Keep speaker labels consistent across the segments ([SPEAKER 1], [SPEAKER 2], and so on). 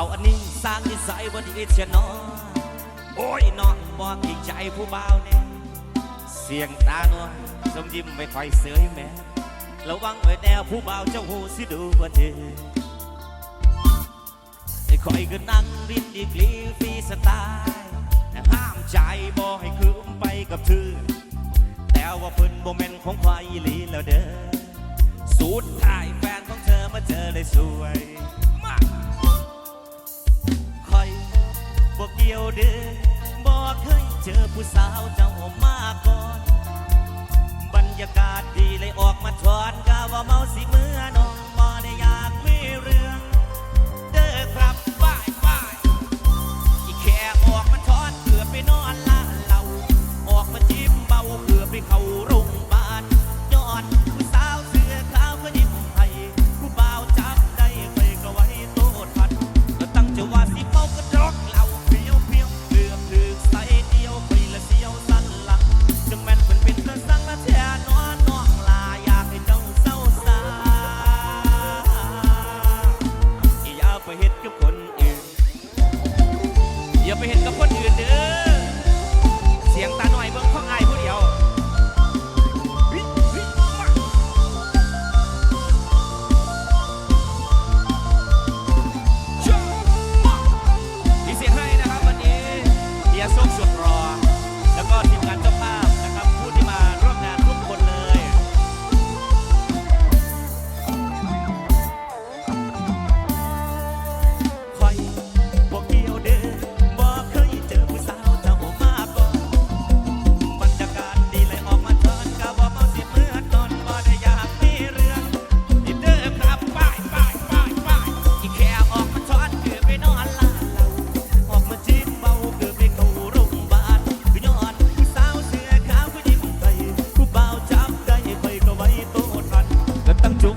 [SPEAKER 1] าอันนี้สร้างที่ใส่บนดีเสียนอโอ้ยน้องบ่กิดใจผู้บ่าวเนี่ยเสียงตาหนัวสมยิ้มไม่ค่อยเสยแม่ระวังไว้แน่ผู้บ่าวเจ้าหูสิดูบ่ดีคอยก็นั่งรินดีกลีฟีสไตล์ห้ามใจบ่ให้คืมไปกับเธอแต่ว่าเพิ่นบ่แม่นของใครลีแล้วเด้อสุดท้ายแฟนของเธอมาเจอเลยสวย อผู้สาวเจ้ามาก่อ อย่าไปเห็นกับคน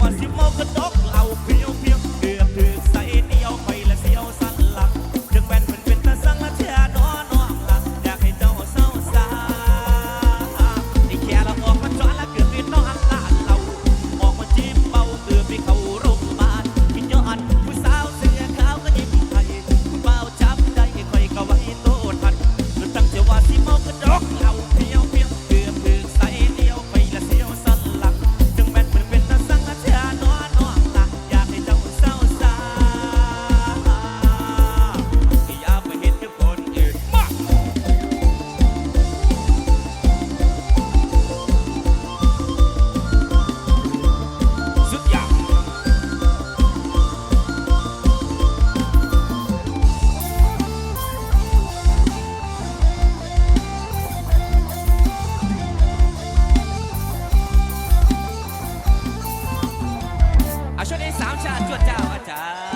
[SPEAKER 1] มาสิมองกระดก ชาติเจ้าอาจาร